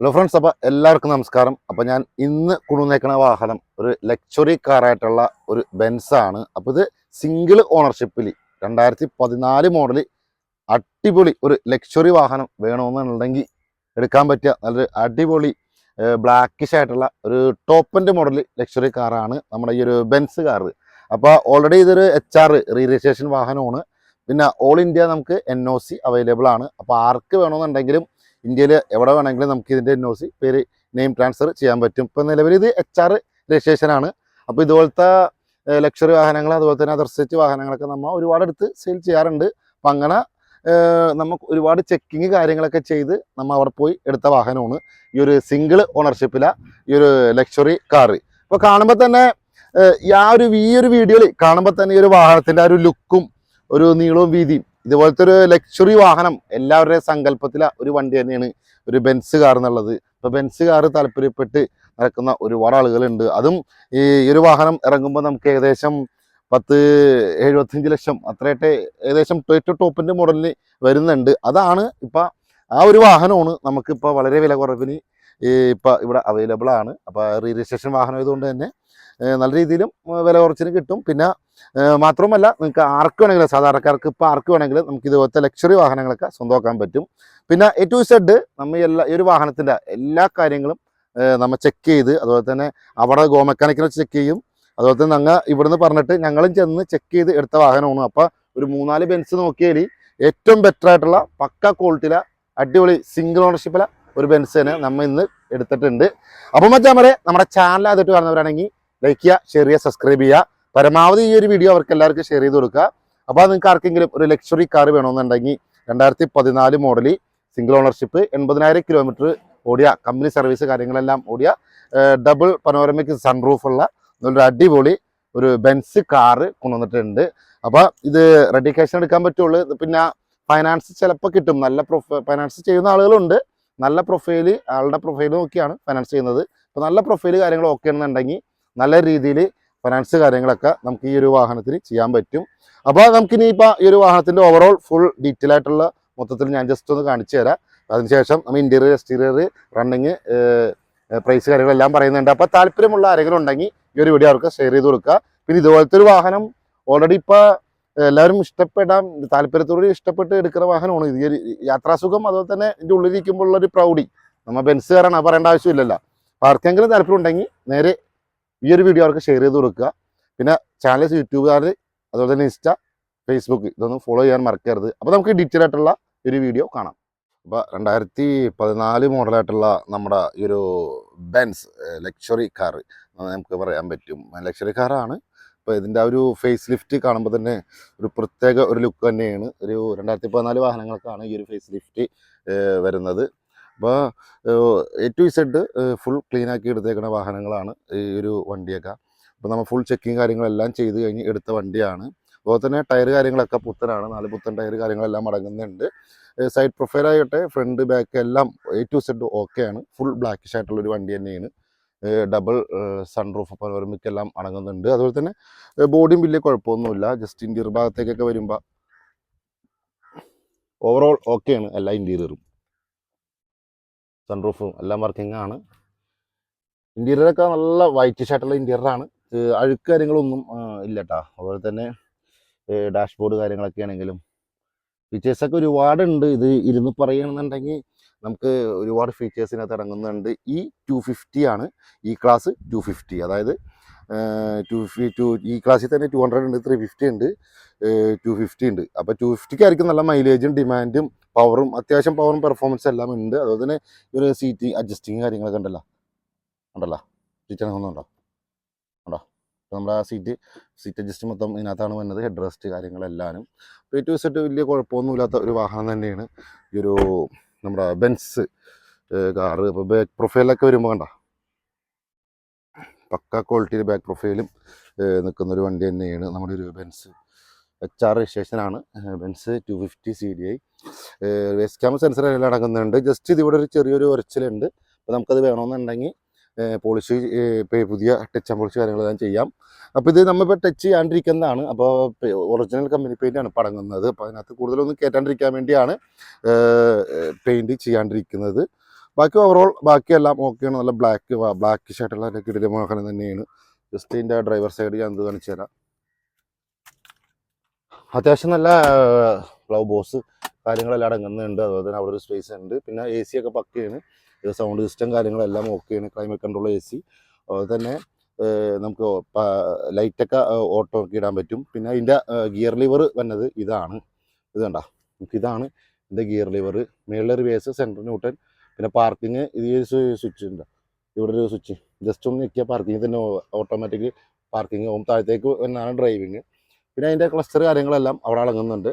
Hello friends അപ്പോൾ എല്ലാവർക്കും നമസ്കാരം. അപ്പോൾ ഞാൻ ഇന്ന് കൊണ്ടുവന്നേക്കുന്ന വാഹനം ഒരു ലക്ഷറി കാറായിട്ടുള്ള ഒരു ബെൻസാണ് അപ്പോൾ ഇത് സിംഗിൾ ഓണർഷിപ്പിൽ രണ്ടായിരത്തി പതിനാല് മോഡൽ അടിപൊളി ഒരു ലക്ഷറി വാഹനം വേണമെന്നുണ്ടെങ്കിൽ എടുക്കാൻ പറ്റിയ നല്ലൊരു അടിപൊളി ബ്ലാക്കിഷ് ആയിട്ടുള്ള ഒരു ടോപ്പിന്റെ മോഡൽ ലക്ഷറി കാറാണ് നമ്മുടെ ഈ ഒരു ബെൻസ് കാറ് അപ്പോൾ ഓൾറെഡി ഇതൊരു എച്ച് ആർ റീ രജിസ്ട്രേഷൻ വാഹനമാണ്. പിന്നെ ഓൾ ഇന്ത്യ നമുക്ക് എൻ ഒ സി അവൈലബിൾ ആണ്. അപ്പോൾ ആർക്ക് വേണമെന്നുണ്ടെങ്കിലും ഇന്ത്യയിൽ എവിടെ വേണമെങ്കിലും നമുക്ക് ഇതിന്റെ എൻ ഒ സി പേര് നെയിം ട്രാൻസ്ഫർ ചെയ്യാൻ പറ്റും. ഇപ്പോൾ നിലവിൽ ഇത് എച്ച് ആർ രജിസ്ട്രേഷൻ ആണ്. അപ്പോൾ ഇതുപോലത്തെ ലക്ഷറി വാഹനങ്ങൾ അതുപോലെ തന്നെ അതർ സെറ്റ് വാഹനങ്ങളൊക്കെ നമ്മൾ ഒരുപാട് എടുത്ത് സെയിൽ ചെയ്യാറുണ്ട്. അപ്പം അങ്ങനെ നമുക്ക് ഒരുപാട് ചെക്കിങ് കാര്യങ്ങളൊക്കെ ചെയ്ത് നമ്മൾ അവിടെ പോയി എടുത്ത വാഹനമാണ്. ഈ ഒരു സിംഗിൾ ഓണർഷിപ്പിലെ ഈ ഒരു ലക്ഷറി കാറ് അപ്പോൾ കാണുമ്പോൾ തന്നെ ഈ ആ ഒരു ഈ ഒരു വീഡിയോയിൽ കാണുമ്പോൾ തന്നെ ഈ ഒരു വാഹനത്തിന്റെ ആ ഒരു ലുക്കും ഒരു നീളവും വീതിയും ഇതുപോലത്തെ ഒരു ലക്ഷറി വാഹനം എല്ലാവരുടെയും സങ്കല്പത്തിലെ ഒരു വണ്ടി തന്നെയാണ് ഒരു ബെൻസ് കാർ എന്നുള്ളത്. ഇപ്പോൾ ബെൻസ് കാർ താല്പര്യപ്പെട്ട് നടക്കുന്ന ഒരുപാട് ആളുകളുണ്ട്. അതും ഈ ഒരു വാഹനം ഇറങ്ങുമ്പോൾ നമുക്ക് ഏകദേശം പത്ത് എഴുപത്തഞ്ച് ലക്ഷം അത്രയൊക്കെ ഏകദേശം ടൊയറ്റോ ടോപ്പിന്റെ മോഡലിന് വരുന്നുണ്ട്. അതാണ് ഇപ്പം ആ ഒരു വാഹനമാണ് നമുക്കിപ്പോൾ വളരെ വില കുറവിന് ഇപ്പം ഇവിടെ അവൈലബിൾ ആണ്. അപ്പോൾ റീ രജിസ്ട്രേഷൻ വാഹനം ആയതുകൊണ്ട് തന്നെ നല്ല രീതിയിലും വില കുറച്ചിന് കിട്ടും. പിന്നെ മാത്രവുമല്ല നിങ്ങൾക്ക് ആർക്ക് വേണമെങ്കിലും സാധാരണക്കാർക്ക് ഇപ്പോൾ ആർക്ക് വേണമെങ്കിലും നമുക്ക് ഇതുപോലത്തെ ലക്ഷറി വാഹനങ്ങളൊക്കെ സ്വന്തമാക്കാൻ പറ്റും. പിന്നെ എ ടു സെഡ് നമ്മൾ എല്ലാ ഈ ഒരു വാഹനത്തിന്റെ എല്ലാ കാര്യങ്ങളും നമ്മൾ ചെക്ക് ചെയ്ത് അതുപോലെ തന്നെ അവിടെ ഗോ മെക്കാനിക്കിനെ ചെക്ക് ചെയ്യും. അതുപോലെ തന്നെ ഞങ്ങൾ ഇവിടുന്ന് പറഞ്ഞിട്ട് ഞങ്ങളും ചെന്ന് ചെക്ക് ചെയ്ത് എടുത്ത വാഹനമാണ്. അപ്പോൾ ഒരു മൂന്നാൽ ബെൻസ് നോക്കിയാൽ ഏറ്റവും ബെറ്റർ ആയിട്ടുള്ള പക്ക ക്വാളിറ്റിയിലെ അടിപൊളി സിംഗിൾ ഓണർഷിപ്പിലെ ഒരു ബെൻസ് തന്നെ നമ്മൾ ഇന്ന് എടുത്തിട്ടുണ്ട്. അപ്പം മറ്റേ നമ്മുടെ ചാനൽ ആദ്യമായിട്ട് കാണുന്നവരാണെങ്കിൽ ലൈക്ക് ചെയ്യുക ഷെയർ ചെയ്യുക സബ്സ്ക്രൈബ് ചെയ്യുക. പരമാവധി ഈ ഒരു വീഡിയോ അവർക്ക് എല്ലാവർക്കും ഷെയർ ചെയ്ത് കൊടുക്കുക. അപ്പോൾ നിങ്ങൾക്ക് ആർക്കെങ്കിലും ഒരു ലക്ഷറി കാർ വേണമെന്നുണ്ടെങ്കിൽ രണ്ടായിരത്തി പതിനാല് മോഡലിൽ സിംഗിൾ ഓണർഷിപ്പ് എൺപതിനായിരം കിലോമീറ്റർ ഓടിയ കമ്പനി സർവീസ് കാര്യങ്ങളെല്ലാം ഓടിയ ഡബിൾ പനോരമിക് സൺറൂഫ് ഉള്ള ഒരു അടിപൊളി ഒരു ബെൻസ് കാറ് കൊണ്ടുവന്നിട്ടുണ്ട്. അപ്പോൾ ഇത് റെഡി ക്യാഷ് എടുക്കാൻ പറ്റുള്ളൂ. പിന്നെ ഫൈനാൻസ് ചിലപ്പോൾ കിട്ടും. നല്ല പ്രൊഫ ഫൈനാൻസ് ചെയ്യുന്ന ആളുകളുണ്ട്. നല്ല പ്രൊഫൈൽ ആളുടെ പ്രൊഫൈൽ നോക്കിയാണ് ഫൈനാൻസ് ചെയ്യുന്നത്. അപ്പോൾ നല്ല പ്രൊഫൈൽ കാര്യങ്ങൾ ഓക്കെ ആണെന്നുണ്ടെങ്കിൽ നല്ല രീതിയിൽ ഫൈനാൻസ് കാര്യങ്ങളൊക്കെ നമുക്ക് ഈ ഒരു വാഹനത്തിന് ചെയ്യാൻ പറ്റും. അപ്പോൾ നമുക്കിനി ഇപ്പോൾ ഈ ഒരു വാഹനത്തിന്റെ ഓവറോൾ ഫുൾ ഡീറ്റെയിൽ ആയിട്ടുള്ള മൊത്തത്തിൽ ഞാൻ ജസ്റ്റ് ഒന്ന് കാണിച്ചു തരാം. അതിനുശേഷം നമ്മൾ ഇന്റീരിയർ എക്സ്റ്റീരിയർ റണ്ണിങ് പ്രൈസ് കാര്യങ്ങളെല്ലാം പറയുന്നുണ്ട്. അപ്പോൾ താല്പര്യമുള്ള ആരെങ്കിലും ഉണ്ടെങ്കിൽ ഈ ഒരു വീഡിയോ അവർക്ക് ഷെയർ ചെയ്ത് കൊടുക്കുക. പിന്നെ ഇതുപോലത്തെ ഒരു വാഹനം ഓൾറെഡി ഇപ്പോൾ എല്ലാവരും ഇഷ്ടപ്പെടാൻ താല്പര്യത്തോട് ഇഷ്ടപ്പെട്ട് എടുക്കുന്ന വാഹനമാണ്. ഇത് ഒരു യാത്രാസുഖം അതുപോലെ തന്നെ ഇതിന്റെ ഉള്ളിലിരിക്കുമ്പോൾ ഉള്ളൊരു പ്രൗഡി നമ്മൾ ബെൻസ് കയറാണ് പറയേണ്ട ആവശ്യമില്ലല്ലോ. അപ്പോൾ ആർക്കെങ്കിലും താല്പര്യം ഉണ്ടെങ്കിൽ നേരെ ഈ ഒരു വീഡിയോ അവർക്ക് ഷെയർ ചെയ്ത് കൊടുക്കുക. പിന്നെ ചാനൽ യൂട്യൂബുകാർ അതുപോലെ തന്നെ ഇൻസ്റ്റ ഫേസ്ബുക്ക് ഇതൊന്നും ഫോളോ ചെയ്യാൻ മറക്കരുത്. അപ്പോൾ നമുക്ക് ഡീറ്റെയിൽ ആയിട്ടുള്ള ഒരു വീഡിയോ കാണാം. അപ്പോൾ രണ്ടായിരത്തി പതിനാല് മോഡലായിട്ടുള്ള നമ്മുടെ ഈ ഒരു ബെൻസ് ലക്ഷറി കാർ നമുക്ക് പറയാൻ പറ്റും. ലക്ഷറി കാറാണ് അപ്പോൾ ഇതിന്റെ ആ ഒരു ഫേസ് ലിഫ്റ്റ് കാണുമ്പോൾ തന്നെ ഒരു പ്രത്യേക ഒരു ലുക്ക് തന്നെയാണ്. ഒരു രണ്ടായിരത്തി പതിനാല് വാഹനങ്ങൾക്കാണ് ഈ ഒരു ഫേസ് ലിഫ്റ്റ് വരുന്നത്. അപ്പോൾ A to Z full clean ആക്കി എടുത്തേക്കുന്ന വാഹനങ്ങളാണ് ഈ ഒരു വണ്ടിയൊക്കെ. അപ്പോൾ നമ്മൾ ഫുൾ ചെക്കിങ് കാര്യങ്ങളെല്ലാം ചെയ്ത് കഴിഞ്ഞ് എടുത്ത വണ്ടിയാണ്. അതുപോലെ തന്നെ ടയർ കാര്യങ്ങളൊക്കെ പുത്തനാണ്. നാല് പുത്തൻ ടയർ കാര്യങ്ങളെല്ലാം അടങ്ങുന്നുണ്ട്. സൈഡ് പ്രൊഫൈൽ ആകട്ടെ ഫ്രണ്ട് ബാക്ക് എല്ലാം എ ടു സെഡ് ഓക്കെ ആണ്. ഫുൾ ബ്ലാക്കിഷ് ആയിട്ടുള്ള ഒരു വണ്ടി തന്നെയാണ്. ഡബിൾ സൺറൂഫ് പനോരമിക് എല്ലാം അടങ്ങുന്നുണ്ട്. അതുപോലെ തന്നെ ബോഡിയും വലിയ കുഴപ്പമൊന്നുമില്ല. ജസ്റ്റ് ഇന്റീരിയർ ഭാഗത്തേക്കൊക്കെ വരുമ്പോൾ ഓവറോൾ ഓക്കെയാണ് എല്ലാ ഇന്റീരിയറും സൺറൂഫും എല്ലാം വർക്കിംഗ് ആണ്. ഇന്റീരിയറൊക്കെ നല്ല വൈറ്റിഷ് ആയിട്ടുള്ള ഇന്റീരിയറാണ് അഴുക്ക് കാര്യങ്ങളൊന്നും ഇല്ല കേട്ടോ അതുപോലെ തന്നെ ഡാഷ്ബോർഡ് കാര്യങ്ങളൊക്കെ ആണെങ്കിലും. ഫീച്ചേഴ്സൊക്കെ ഒരുപാടുണ്ട്. ഇത് ഇരുന്ന് പറയുകയാണെന്നുണ്ടെങ്കിൽ നമുക്ക് ഒരുപാട് ഫീച്ചേഴ്സിനകത്ത് ഇറങ്ങുന്നുണ്ട്. ഈ ടു ഫിഫ്റ്റി ആണ്. ഈ ക്ലാസ് ടു ഫിഫ്റ്റി അതായത് ടു ടു ഈ ക്ലാസ്സിൽ തന്നെ ടു ഹൺഡ്രഡ് ഉണ്ട് ത്രീ ഫിഫ്റ്റി ഉണ്ട് ടു ഫിഫ്റ്റി ഉണ്ട്. അപ്പോൾ ടു ഫിഫ്റ്റിക്കായിരിക്കും നല്ല മൈലേജും ഡിമാൻഡും പവറും അത്യാവശ്യം പവറും പെർഫോമൻസ് എല്ലാം ഉണ്ട്. അതുപോലെ തന്നെ ഒരു സീറ്റ് അഡ്ജസ്റ്റിങ് കാര്യങ്ങളൊക്കെ ഉണ്ടല്ലോ? ഉണ്ടല്ലോ? സീറ്റ് ഒന്നും ഉണ്ടോ? നമ്മുടെ ആ സീറ്റ് സീറ്റ് അഡ്ജസ്റ്റ് മൊത്തം ഇതിനകത്താണ് വന്നത്. ഹെഡ് റെസ്റ്റ് കാര്യങ്ങളെല്ലാനും. പേ ടു സെറ്റ് വലിയ കുഴപ്പമൊന്നുമില്ലാത്ത ഒരു വാഹനം തന്നെയാണ്. ഈ ഒരു നമ്മുടെ ബെൻസ് കാറ് ഇപ്പോൾ ബാക്ക് പ്രൊഫൈലൊക്കെ വരുമ്പോൾ കണ്ട? പക്ക ക്വാളിറ്റിയിൽ ബാക്ക് പ്രൊഫൈലും നിൽക്കുന്നൊരു വണ്ടി തന്നെയാണ് നമ്മുടെ ഒരു Benz H R രജിസ്ട്രേഷനാണ് Benz two fifty C D I waste camp sensor എല്ലാം അടങ്ങുന്നുണ്ട്. ജസ്റ്റ് ഇതിവിടെ ഒരു ചെറിയൊരു ഉരച്ചിലുണ്ട് അപ്പോൾ നമുക്കത് വേണമെന്നുണ്ടെങ്കിൽ പോളിഷ് പുതിയ ടച്ച് ആൻഡ് പോളിഷ് കാര്യങ്ങളെല്ലാം ചെയ്യാം. അപ്പോൾ ഇത് നമ്മളിപ്പോൾ ടച്ച് ചെയ്യാണ്ടിരിക്കുന്നതാണ്. അപ്പോൾ ഒറിജിനൽ കമ്പനി പെയിന്റാണ് അടങ്ങുന്നത്. അപ്പോൾ അതിനകത്ത് കൂടുതലൊന്നും കയറ്റാണ്ടിരിക്കാൻ വേണ്ടിയാണ് പെയിന്റ് ചെയ്യാണ്ടിരിക്കുന്നത്. ബാക്കി ഓവറോൾ ബാക്കിയെല്ലാം ഓക്കെയാണ് നല്ല ബ്ലാക്ക് ബ്ലാക്ക് ഷർട്ടുള്ള കിടില വാഹനം തന്നെയാണ്. ജസ്റ്റ് ഇതിന്റെ ഡ്രൈവർ സൈഡ് ഞാൻ എന്ത് കാണിച്ചു തരാം അത്യാവശ്യം നല്ല ഗ്ലൗ ബോസ് കാര്യങ്ങളെല്ലാം അടങ്ങുന്നുണ്ട്. അതുപോലെ തന്നെ അവിടെ ഒരു സ്പേസ് ഉണ്ട്. പിന്നെ എ സി ഒക്കെ പക്കയാണ് സൗണ്ട് സിസ്റ്റം കാര്യങ്ങളെല്ലാം ഓക്കെയാണ് ക്ലൈമറ്റ് കൺട്രോൾ എ സി അതുപോലെ തന്നെ നമുക്ക് ലൈറ്റൊക്കെ ഓട്ടോ ഒക്കെ ഇടാൻ പറ്റും. പിന്നെ അതിന്റെ ഗിയർ ലിവർ വന്നത് ഇതാണ്. ഇത് കണ്ട. നമുക്ക് ഇതാണ് ഇതിന്റെ ഗിയർ ലിവർ മേളിലെ റിവേഴ്സ് സെൻട്രൽ ന്യൂട്ടൺ. പിന്നെ പാർക്കിങ് ഇത് സ്വിച്ച് ഉണ്ട്. ഇവിടെ ഒരു സ്വിച്ച് ജസ്റ്റ് ഒന്ന് ഞെക്കിയാൽ പാർക്കിങ് തന്നെ ഓട്ടോമാറ്റിക് പാർക്കിങ് പോകും താഴത്തേക്ക് എന്നാണ് ഡ്രൈവിങ് പിന്നെ അതിന്റെ ക്ലസ്റ്റർ കാര്യങ്ങളെല്ലാം അവിടെ അളങ്ങുന്നുണ്ട്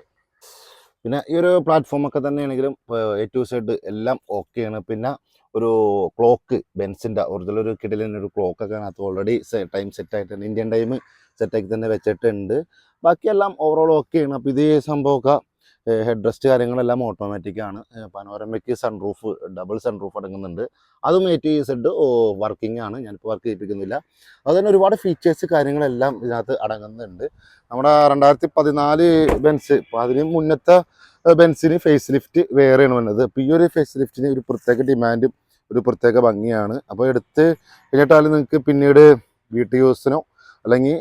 പിന്നെ ഈ ഒരു പ്ലാറ്റ്ഫോം ഒക്കെ തന്നെയാണെങ്കിലും എ ടു സെഡ് എല്ലാം ഓക്കെയാണ് പിന്നെ ഒരു ക്ലോക്ക് ബെൻസിന്റെ ഒറിജിനൽ ഒരു കിടിലൻ ഒരു ക്ലോക്ക് ഒക്കെ അതിനകത്ത് ഓൾറെഡി ടൈം സെറ്റ് ആയിട്ടുണ്ട് ഇന്ത്യൻ ടൈം സെറ്റാക്കി തന്നെ വെച്ചിട്ടുണ്ട്. ബാക്കിയെല്ലാം ഓവറോൾ ഓക്കെയാണ് അപ്പോൾ ഇതേ സംഭവമൊക്കെ ഹെഡ് റെസ്റ്റ് കാര്യങ്ങളെല്ലാം ഓട്ടോമാറ്റിക് ആണ്. പനോരമയ്ക്ക് സൺറൂഫ് ഡബിൾ സൺറൂഫ് അടങ്ങുന്നുണ്ട്. അതും എ ടി സെഡ് വർക്കിംഗ് ആണ്. ഞാനിപ്പോൾ വർക്ക് ചെയ്യിപ്പിക്കുന്നില്ല. അതുതന്നെ ഒരുപാട് ഫീച്ചേഴ്സ് കാര്യങ്ങളെല്ലാം ഇതിനകത്ത് അടങ്ങുന്നുണ്ട്. നമ്മുടെ രണ്ടായിരത്തി പതിനാല് ബെൻസ് അതിന് മുന്നത്തെ ബെൻസിന് ഫേസ് ലിഫ്റ്റ് വേറെയാണ് വന്നത്. അപ്പോൾ ഈ ഒരു ഫേസ് ലിഫ്റ്റിന് ഒരു പ്രത്യേക ഡിമാൻഡും ഒരു പ്രത്യേക ഭംഗിയാണ്. അപ്പോൾ എടുത്ത് കഴിഞ്ഞിട്ടാലും നിങ്ങൾക്ക് പിന്നീട് വീട്ടു യൂസിനോ അല്ലെങ്കിൽ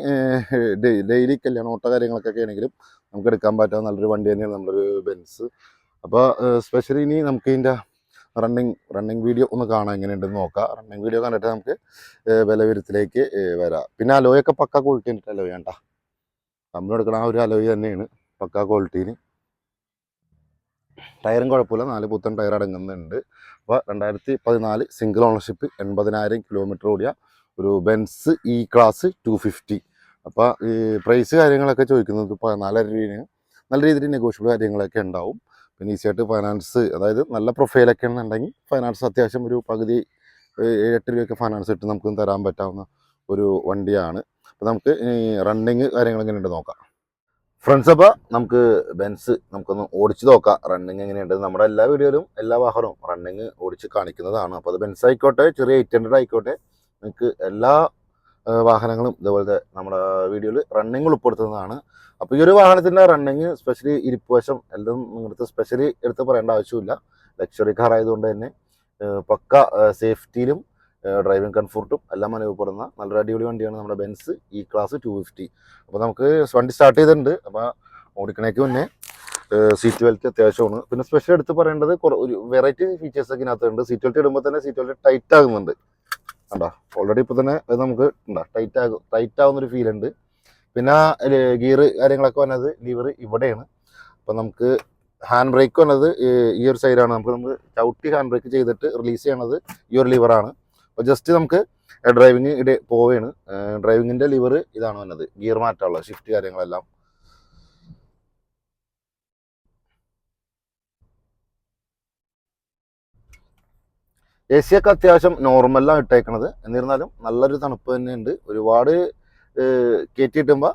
ഡെയിലി കല്യാണ ഓട്ട കാര്യങ്ങളൊക്കെ ആണെങ്കിലും നമുക്ക് എടുക്കാൻ പറ്റാവുന്ന നല്ലൊരു വണ്ടി തന്നെയാണ് നമ്മളൊരു ബെൻസ്. അപ്പോൾ സ്പെഷ്യലി ഇനി നമുക്ക് ഇതിന്റെ റണ്ണിങ് റണ്ണിങ് വീഡിയോ ഒന്ന് കാണാൻ എങ്ങനെയുണ്ടെന്ന് നോക്കാം. റണ്ണിങ് വീഡിയോ കണ്ടിട്ട് നമുക്ക് വിലവിരുത്തിലേക്ക് വരാം. പിന്നെ അലോയൊക്കെ പക്ക ക്വാളിറ്റി ഉണ്ട് അലോയ വേണ്ട നമ്മളെടുക്കണ ആ ഒരു അലോയ തന്നെയാണ് പക്ക ക്വാളിറ്റിയിൽ ടയറും കുഴപ്പമില്ല. നാല് പുത്തൻ ടയർ അടങ്ങുന്നുണ്ട്. അപ്പോൾ രണ്ടായിരത്തി പതിനാല് സിംഗിൾ ഓണർഷിപ്പ് എൺപതിനായിരം കിലോമീറ്റർ ഓടിയ ഒരു Benz E class two fifty അപ്പോൾ ഈ പ്രൈസ് കാര്യങ്ങളൊക്കെ ചോദിക്കുന്നത് പതിനാലര രൂപയാണ് നല്ല രീതിയിൽ നെഗോഷ്യബിൾ കാര്യങ്ങളൊക്കെ ഉണ്ടാവും. പിന്നെ ഈസി ആയിട്ട് ഫൈനാൻസ് അതായത് നല്ല പ്രൊഫൈലൊക്കെ ഉണ്ടെങ്കിൽ ഫൈനാൻസ് അത്യാവശ്യം ഒരു പകുതി ഏഴെട്ട് രൂപയൊക്കെ ഫൈനാൻസ് ഇട്ട് നമുക്ക് തരാൻ പറ്റാവുന്ന ഒരു വണ്ടിയാണ്. അപ്പോൾ നമുക്ക് റണ്ണിങ് കാര്യങ്ങൾ എങ്ങനെയുണ്ട് നോക്കാം. ഫ്രണ്ട്സ് അപ്പോൾ നമുക്ക് ബെൻസ് നമുക്കൊന്ന് ഓടിച്ച് നോക്കാം. റണ്ണിങ് എങ്ങനെയുണ്ട്? നമ്മുടെ എല്ലാ വീഡിയോയിലും എല്ലാ വാഹനവും റണ്ണിങ് ഓടിച്ച് കാണിക്കുന്നതാണ്. അപ്പോൾ അത് ബെൻസ് ആയിക്കോട്ടെ ചെറിയ എയ്റ്റ് ഹൺഡ്രഡ് ആയിക്കോട്ടെ. നിങ്ങൾക്ക് എല്ലാ വാഹനങ്ങളും ഇതുപോലത്തെ നമ്മുടെ വീഡിയോയിൽ റണ്ണിങ് ഉൾപ്പെടുത്തുന്നതാണ്. അപ്പോൾ ഈ ഒരു വാഹനത്തിന്റെ റണ്ണിങ് സ്പെഷ്യലി ഇരിപ്പുവശം എല്ലാം നിങ്ങളുടെ സ്പെഷ്യലി എടുത്ത് പറയേണ്ട ആവശ്യമില്ല. ലക്ഷറി കാർ ആയതുകൊണ്ട് തന്നെ പക്ക സേഫ്റ്റിയിലും ഡ്രൈവിംഗ് കംഫർട്ടും എല്ലാം അനുഭവപ്പെടുന്ന നല്ലൊരു അടിപൊളി വണ്ടിയാണ് നമ്മുടെ Benz E class two fifty അപ്പോൾ നമുക്ക് വണ്ടി സ്റ്റാർട്ട് ചെയ്തിട്ടുണ്ട്. അപ്പോൾ ഓടിക്കണേക്ക് മുന്നേ സീറ്റ് വെൽറ്റ് അത്യാവശ്യമാണ്. പിന്നെ സ്പെഷ്യൽ എടുത്ത് പറയേണ്ടത് ഒരു വെറൈറ്റി ഫീച്ചേഴ്സ് ഒക്കെ ഇതിനകത്തുണ്ട്. സീറ്റ് വെൽറ്റ് ഇടുമ്പോൾ തന്നെ സീറ്റ് വെൽറ്റ് ടൈറ്റ് ആകുന്നുണ്ട്. കണ്ടോ? ഓൾറെഡി ഇപ്പൊ തന്നെ അത് നമുക്ക് ഉണ്ടോ ടൈറ്റ് ആകും ടൈറ്റ് ആവുന്ന ഒരു ഫീൽ ഉണ്ട്. പിന്നെ ഗിയർ കാര്യങ്ങളൊക്കെ വന്നത് ലിവർ ഇവിടെയാണ്. അപ്പൊ നമുക്ക് ഹാൻഡ് ബ്രേക്ക് വന്നത് ഈ- ഒരു സൈഡാണ് നമുക്ക് നമുക്ക് ചവിട്ടി ഹാൻഡ് ബ്രേക്ക് ചെയ്തിട്ട് റിലീസ് ചെയ്യണത് ഈ ഒരു ലിവറാണ് അപ്പോൾ ജസ്റ്റ് നമുക്ക് ഡ്രൈവിങ് ഇട പോവുകയാണ് ഡ്രൈവിങ്ങിന്റെ ലിവർ ഇതാണ് വന്നത്. ഗിയർ മാറ്റാനുള്ള ഷിഫ്റ്റ് കാര്യങ്ങളെല്ലാം. എ സി ഒക്കെ അത്യാവശ്യം നോർമലാണ് ഇട്ടേക്കണത്. എന്നിരുന്നാലും നല്ലൊരു തണുപ്പ് തന്നെയുണ്ട്. ഒരുപാട് കയറ്റി കിട്ടുമ്പോൾ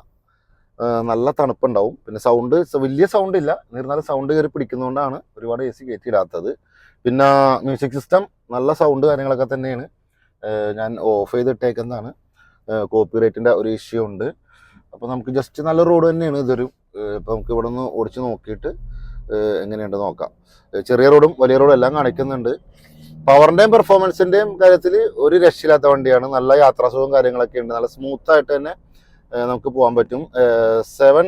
നല്ല തണുപ്പുണ്ടാവും. പിന്നെ സൗണ്ട് വലിയ സൗണ്ട് ഇല്ല എന്നിരുന്നാലും സൗണ്ട് കയറി പിടിക്കുന്നതുകൊണ്ടാണ് ഒരുപാട് എ സി കയറ്റി ഇടാത്തത് പിന്നെ മ്യൂസിക് സിസ്റ്റം നല്ല സൗണ്ട് കാര്യങ്ങളൊക്കെ തന്നെയാണ്. ഞാൻ ഓഫ് ചെയ്തിട്ടേക്കുന്നതാണ്. കോപ്പി റൈറ്റിന്റെ ഒരു ഇഷ്യൂ ഉണ്ട്. അപ്പോൾ നമുക്ക് ജസ്റ്റ് നല്ല റോഡ് തന്നെയാണ് ഇതൊരു. ഇപ്പോൾ നമുക്ക് ഇവിടെ നിന്ന് ഓടിച്ച് നോക്കിയിട്ട് എങ്ങനെയുണ്ട് നോക്കാം. ചെറിയ റോഡും വലിയ റോഡും എല്ലാം കാണിക്കുന്നുണ്ട്. പവറിന്റെയും പെർഫോമൻസിന്റെയും കാര്യത്തിൽ ഒരു രക്ഷയില്ലാത്ത വണ്ടിയാണ്. നല്ല യാത്രാസുഖവും കാര്യങ്ങളൊക്കെ ഉണ്ട്. നല്ല സ്മൂത്ത് ആയിട്ട് തന്നെ നമുക്ക് പോകാൻ പറ്റും. സെവൻ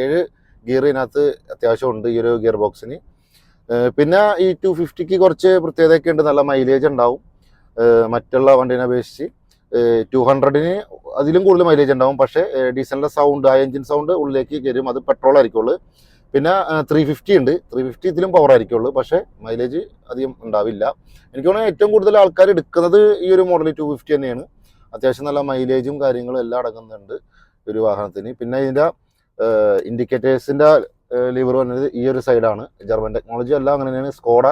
ഏഴ് ഗിയർ ഇതിനകത്ത് അത്യാവശ്യം ഉണ്ട് ഈ ഒരു ഗിയർ ബോക്സിന് പിന്നെ ഈ ടു ഫിഫ്റ്റിക്ക് കുറച്ച് പ്രത്യേകതയൊക്കെ ഉണ്ട്. നല്ല മൈലേജ് ഉണ്ടാവും. മറ്റുള്ള വണ്ടീനെ അപേക്ഷിച്ച്. ടു ഹൺഡ്രഡിന് അതിലും കൂടുതൽ മൈലേജ് ഉണ്ടാവും. പക്ഷേ ഡീസലിന്റെ സൗണ്ട് ആ എഞ്ചിൻ സൗണ്ട് ഉള്ളിലേക്ക് കയറും. അത് പെട്രോൾ ആയിരിക്കുള്ളൂ. പിന്നെ ത്രീ ഫിഫ്റ്റി ഉണ്ട്. ത്രീ ഫിഫ്റ്റി ഇതിലും പവർ ആയിരിക്കുള്ളൂ. പക്ഷേ മൈലേജ് അധികം ഉണ്ടാവില്ല. എനിക്ക് തോന്നുന്നു ഏറ്റവും കൂടുതൽ ആൾക്കാർ എടുക്കുന്നത് ഈ ഒരു മോഡൽ ടു ഫിഫ്റ്റി തന്നെയാണ്. അത്യാവശ്യം നല്ല മൈലേജും കാര്യങ്ങളും എല്ലാം അടങ്ങുന്നുണ്ട് ഒരു വാഹനത്തിന്. പിന്നെ ഇതിന്റെ ഇൻഡിക്കേറ്റേഴ്സിന്റെ ലിവർ വന്നത് ഈ ഒരു സൈഡാണ് ജർമ്മൻ ടെക്നോളജി എല്ലാം അങ്ങനെ തന്നെയാണ്. സ്കോഡ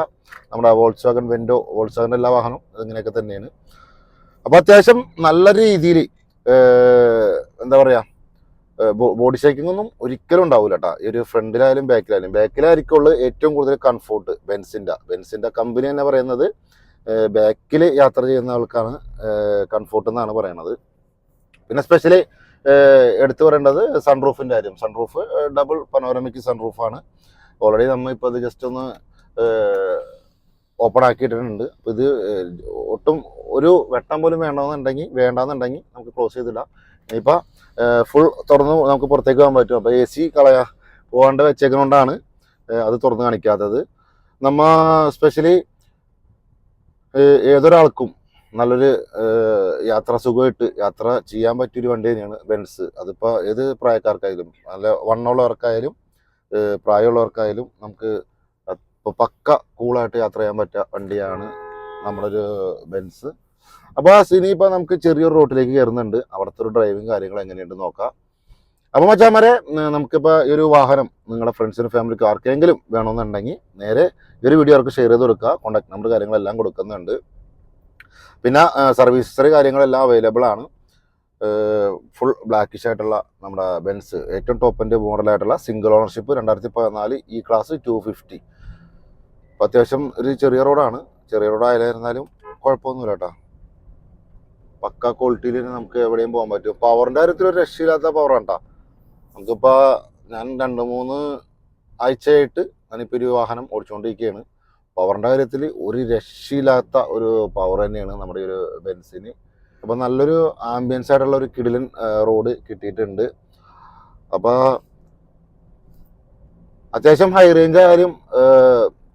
നമ്മുടെ വോൾസ് വാഗൻ വെൻഡോ വോൾസ് വാഗന്റെ എല്ലാ വാഹനം ഇങ്ങനെയൊക്കെ തന്നെയാണ്. അപ്പോൾ അത്യാവശ്യം നല്ല രീതിയിൽ എന്താ പറയുക ബോഡി ഷേക്കിംഗ് ഒന്നും ഒരിക്കലും ഉണ്ടാവില്ല കേട്ടോ ഈ ഒരു ഫ്രണ്ടിലായാലും ബാക്കിലായാലും ബാക്കിലായിരിക്കുള്ള ഏറ്റവും കൂടുതൽ കംഫോർട്ട് ബെൻസിന്റെ. ബെൻസിന്റെ കമ്പനി തന്നെ പറയുന്നത് ബാക്കിൽ യാത്ര ചെയ്യുന്ന ആൾക്കാണ് കംഫോർട്ട് എന്നാണ് പറയുന്നത് പിന്നെ സ്പെഷ്യലി എടുത്തു പറയേണ്ടത് സൺറൂഫിന്റെ കാര്യം. സൺറൂഫ് ഡബിൾ പനോരമിക് സൺറൂഫാണ് ഓൾറെഡി നമ്മൾ ഇപ്പോൾ അത് ജസ്റ്റ് ഒന്ന് ഓപ്പൺ ആക്കിയിട്ടുണ്ട് അപ്പോൾ ഇത് ഒട്ടും ഒരു വെട്ടം പോലും വേണമെന്നുണ്ടെങ്കിൽ വേണ്ടാന്നുണ്ടെങ്കിൽ നമുക്ക് ക്ലോസ് ചെയ്തിടാം. ഇനിയിപ്പോൾ ഫുൾ തുറന്ന് നമുക്ക് പുറത്തേക്ക് പോകാൻ പറ്റും. അപ്പോൾ എ സി കളയാ പോകാണ്ട് വെച്ചേക്കുന്നതുകൊണ്ടാണ് അത് തുറന്ന് കാണിക്കാത്തത്. നമ്മ സ്പെഷ്യലി ഏതൊരാൾക്കും നല്ലൊരു യാത്ര സുഖമായിട്ട് യാത്ര ചെയ്യാൻ പറ്റിയൊരു വണ്ടി തന്നെയാണ് ബെൻസ് അതിപ്പോൾ ഏത് പ്രായക്കാർക്കായാലും നല്ല വണ്ണമുള്ളവർക്കായാലും പ്രായമുള്ളവർക്കായാലും നമുക്ക് ഇപ്പോൾ പക്ക കൂളായിട്ട് യാത്ര ചെയ്യാൻ പറ്റിയ വണ്ടിയാണ് നമ്മളൊരു ബെൻസ് അപ്പോൾ ആ സിനി ഇപ്പോൾ നമുക്ക് ചെറിയൊരു റോട്ടിലേക്ക് കയറുന്നുണ്ട്. അവിടുത്തെ ഒരു ഡ്രൈവിംഗ് കാര്യങ്ങൾ എങ്ങനെയുണ്ട് നോക്കാം. അപ്പോൾ മച്ചാമാരെ നമുക്കിപ്പോൾ ഈ ഒരു വാഹനം നിങ്ങളുടെ ഫ്രണ്ട്സിനും ഫാമിലിക്കും ആർക്കെങ്കിലും വേണമെന്നുണ്ടെങ്കിൽ നേരെ ഈ ഒരു വീഡിയോ അവർക്ക് ഷെയർ ചെയ്ത് കൊടുക്കുക കോൺടാക്ട് നമ്പർ കാര്യങ്ങളെല്ലാം കൊടുക്കുന്നുണ്ട്. പിന്നെ സർവീസ് കാര്യങ്ങളെല്ലാം അവൈലബിൾ ആണ്. ഫുൾ ബ്ലാക്കിഷ് ആയിട്ടുള്ള നമ്മുടെ ബെൻസ് ഏറ്റവും ടോപ്പിന്റെ മോഡലായിട്ടുള്ള സിംഗിൾ ഓണർഷിപ്പ് രണ്ടായിരത്തി പതിനാല് ഈ ക്ലാസ് ടു ഫിഫ്റ്റി അത്യാവശ്യം ഒരു ചെറിയ റോഡാണ് ചെറിയ റോഡായാലും കുഴപ്പമൊന്നുമില്ല കേട്ടോ. പക്ക ക്വാളിറ്റിയിൽ നമുക്ക് എവിടെയും പോകാൻ പറ്റും. പവറിന്റെ കാര്യത്തിൽ ഒരു രക്ഷയില്ലാത്ത പവറാണ് കേട്ടോ നമുക്കിപ്പോൾ ഞാൻ രണ്ട് മൂന്ന് ആഴ്ചയായിട്ട് ഞാനിപ്പോൾ ഒരു വാഹനം ഓടിച്ചുകൊണ്ടിരിക്കുകയാണ് പവറിന്റെ കാര്യത്തിൽ ഒരു രക്ഷയില്ലാത്ത ഒരു പവർ തന്നെയാണ് നമ്മുടെ ഒരു ബെൻസിന്. അപ്പോൾ നല്ലൊരു ആംബിയൻസ് ആയിട്ടുള്ള ഒരു കിടിലൻ റോഡ് കിട്ടിയിട്ടുണ്ട്. അപ്പോൾ അത്യാവശ്യം ഹൈ റേഞ്ച് ആയാലും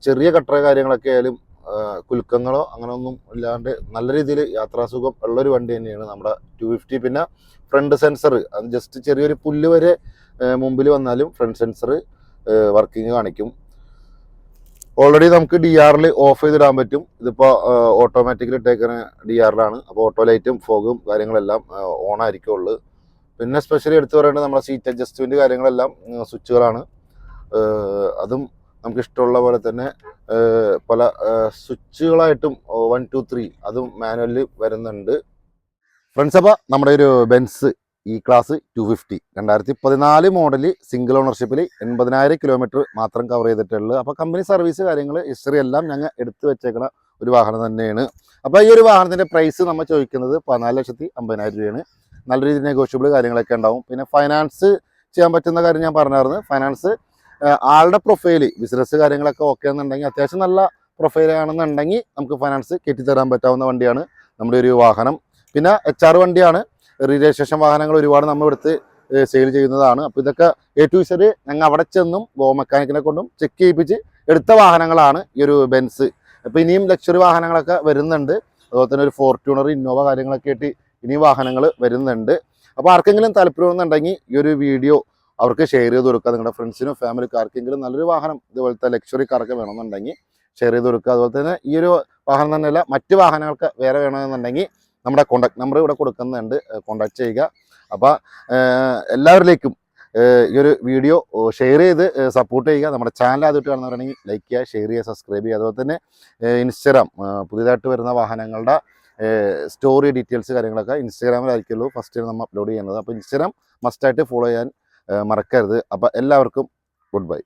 ചെറിയ കട്ടറ കാര്യങ്ങളൊക്കെ ആയാലും കുലുക്കങ്ങളോ അങ്ങനെയൊന്നും ഇല്ലാണ്ട് നല്ല രീതിയിൽ യാത്രാസുഖം ഉള്ളൊരു വണ്ടി തന്നെയാണ് നമ്മുടെ ടു ഫിഫ്റ്റി പിന്നെ ഫ്രണ്ട് സെൻസർ അത് ജസ്റ്റ് ചെറിയൊരു പുല്ല് വരെ മുമ്പിൽ വന്നാലും ഫ്രണ്ട് സെൻസർ വർക്കിംഗ് കാണിക്കും. ഓൾറെഡി നമുക്ക് ഡി ആറിൽ ഓഫ് ചെയ്തിടാൻ പറ്റും. ഇതിപ്പോൾ ഓട്ടോമാറ്റിക്കലി ഇട്ടേക്കുന്ന ഡി ആറിലാണ് അപ്പോൾ ഓട്ടോ ലൈറ്റും ഫോഗും കാര്യങ്ങളെല്ലാം ഓൺ ആയിരിക്കുള്ളൂ പിന്നെ സ്പെഷ്യലി എടുത്തു പറയേണ്ടത് നമ്മുടെ സീറ്റ് അഡ്ജസ്റ്റ്മെന്റ് കാര്യങ്ങളെല്ലാം സ്വിച്ചുകളാണ് അതും നമുക്ക് ഇഷ്ടമുള്ള പോലെ തന്നെ പല സ്വിച്ചുകളായിട്ടും വൺ ടു ത്രീ അതും മാനുവലിൽ വരുന്നുണ്ട്. ഫ്രണ്ട്സ് അപ്പോൾ നമ്മുടെ ഒരു ബെൻസ് ഈ ക്ലാസ് ടു ഫിഫ്റ്റി രണ്ടായിരത്തി പതിനാല് മോഡൽ സിംഗിൾ ഓണർഷിപ്പിൽ എൺപതിനായിരം കിലോമീറ്റർ മാത്രം കവർ ചെയ്തിട്ടുള്ളൂ അപ്പോൾ കമ്പനി സർവീസ് കാര്യങ്ങൾ ഹിസ്റ്ററി എല്ലാം ഞങ്ങൾ എടുത്തു വെച്ചേക്കുന്ന ഒരു വാഹനം തന്നെയാണ്. അപ്പോൾ ഈ ഒരു വാഹനത്തിന്റെ പ്രൈസ് നമ്മൾ ചോദിക്കുന്നത് പതിനാല് ലക്ഷത്തി അമ്പതിനായിരം രൂപയാണ്. നല്ല രീതിയിൽ നെഗോഷ്യബിൾ കാര്യങ്ങളൊക്കെ ഉണ്ടാവും. പിന്നെ ഫൈനാൻസ് ചെയ്യാൻ പറ്റുന്ന കാര്യം ഞാൻ പറഞ്ഞായിരുന്നു. ഫൈനാൻസ് ആളുടെ പ്രൊഫൈൽ ബിസിനസ് കാര്യങ്ങളൊക്കെ ഓക്കെ എന്നുണ്ടെങ്കിൽ അത്യാവശ്യം നല്ല പ്രൊഫൈൽ ആണെന്നുണ്ടെങ്കിൽ നമുക്ക് ഫൈനാൻസ് കെട്ടിത്തരാൻ പറ്റാവുന്ന വണ്ടിയാണ് നമ്മുടെ ഒരു വാഹനം. പിന്നെ എച്ച് ആർ വണ്ടിയാണ്. രജിസ്ട്രേഷൻ വാഹനങ്ങൾ ഒരുപാട് നമ്മൾ എടുത്ത് സെയിൽ ചെയ്യുന്നതാണ്. അപ്പോൾ ഇതൊക്കെ എ ടു സെഡ് ഞങ്ങൾ അവിടെ ചെന്നും ഗോ മെക്കാനിക്കിനെ കൊണ്ടും ചെക്ക് ചെയ്യിപ്പിച്ച് എടുത്ത വാഹനങ്ങളാണ് ഈ ഒരു ബെൻസ് അപ്പോൾ ഇനിയും ലക്ഷറി വാഹനങ്ങളൊക്കെ വരുന്നുണ്ട്. അതുപോലെ തന്നെ ഒരു ഫോർച്യൂണർ ഇന്നോവ കാര്യങ്ങളൊക്കെ ആയിട്ട് ഇനിയും വാഹനങ്ങൾ വരുന്നുണ്ട്. അപ്പോൾ ആർക്കെങ്കിലും താല്പര്യമെന്നുണ്ടെങ്കിൽ ഈ ഒരു വീഡിയോ അവർക്ക് ഷെയർ ചെയ്ത് കൊടുക്കുക. നിങ്ങളുടെ ഫ്രണ്ട്സിനും ഫാമിലിക്കാർക്കെങ്കിലും നല്ലൊരു വാഹനം ഇതുപോലത്തെ ലക്ഷറി കാർക്ക് വേണമെന്നുണ്ടെങ്കിൽ ഷെയർ ചെയ്ത് കൊടുക്കുക. അതുപോലെ തന്നെ ഈ ഒരു വാഹനം തന്നെയല്ല മറ്റ് വാഹനങ്ങൾക്ക് വേറെ വേണമെന്നുണ്ടെങ്കിൽ നമ്മുടെ കോൺടാക്ട് നമ്പർ ഇവിടെ കൊടുക്കുന്നുണ്ട്. കോൺടാക്ട് ചെയ്യുക. അപ്പോൾ എല്ലാവരിലേക്കും ഈ ഒരു വീഡിയോ ഷെയർ ചെയ്ത് സപ്പോർട്ട് ചെയ്യുക. നമ്മുടെ ചാനൽ ആദ്യമായിട്ട് കാണുന്നവരാണെങ്കിൽ ലൈക്ക് ചെയ്യുക ഷെയർ ചെയ്യുക സബ്സ്ക്രൈബ് ചെയ്യുക. അതുപോലെ തന്നെ ഇൻസ്റ്റഗ്രാം പുതിയതായിട്ട് വരുന്ന വാഹനങ്ങളുടെ സ്റ്റോറി ഡീറ്റെയിൽസ് കാര്യങ്ങളൊക്കെ ഇൻസ്റ്റാഗ്രാമിലായിരിക്കുള്ളൂ ഫസ്റ്റ് നമ്മൾ അപ്ലോഡ് ചെയ്യുന്നത്. അപ്പോൾ ഇൻസ്റ്റാഗ്രാം മസ്റ്റായിട്ട് ഫോളോ ചെയ്യാൻ മറക്കരുത്. അപ്പോൾ എല്ലാവർക്കും ഗുഡ് ബൈ.